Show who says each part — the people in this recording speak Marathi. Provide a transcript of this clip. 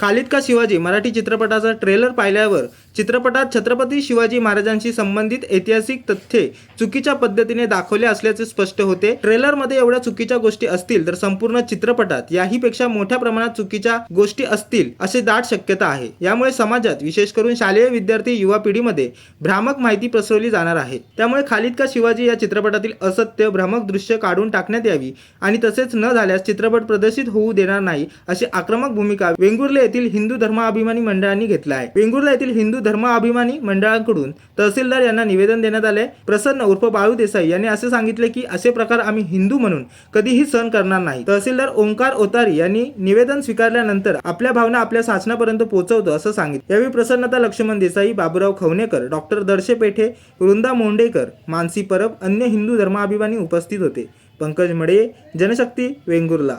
Speaker 1: खालिद का शिवाजी मराठी चित्रपटाचा ट्रेलर पाहिल्यावर चित्रपटात छत्रपती शिवाजी महाराजांशी संबंधित ऐतिहासिक तथ्ये चुकीच्या पद्धतीने दाखवले असल्याचे स्पष्ट होते. ट्रेलरमध्ये एवढ्या चुकीच्या गोष्टी असतील तर संपूर्ण चित्रपटात याहीपेक्षा मोठ्या प्रमाणात चुकीच्या गोष्टी असतील असे दाट शक्यता आहे. यामुळे समाजात विशेष करून शालेय विद्यार्थी युवा पिढीमध्ये भ्रामक माहिती पसरवली जाणार आहे. त्यामुळे खालिद का शिवाजी या चित्रपटातील असत्य भ्रामक दृश्य काढून टाकण्यात यावी आणि तसेच न झाल्यास चित्रपट प्रदर्शित होऊ देणार नाही अशी आक्रमक भूमिका वेंगुर्ले येथील हिंदू धर्माभिमानी मंडळांनी घेतला आहे वेंगुर्ला येथील हिंदू धर्माभिमानी मंडळांकडून तहसीलदार यांना निवेदन देण्यात आले प्रसन्न उर्फ बाळू देसाई यांनी असे सांगितले की असे प्रकार आम्ही हिंदू म्हणून कधीही सहन करणार नाही. तहसीलदार ओंकार ओतारी यांनी निवेदन स्वीकारल्यानंतर आपल्या भावना आपल्या शासनापर्यंत पोहोचवतो असं सांगितलं. यावेळी प्रसन्नता लक्ष्मण देसाई बाबूराव खवणेकर डॉक्टर दर्शे पेठे वृंदा मोंडेकर मानसी परब अन्य हिंदू धर्माभिमानी उपस्थित होते. पंकज मडे जनशक्ती वेंगुर्ला.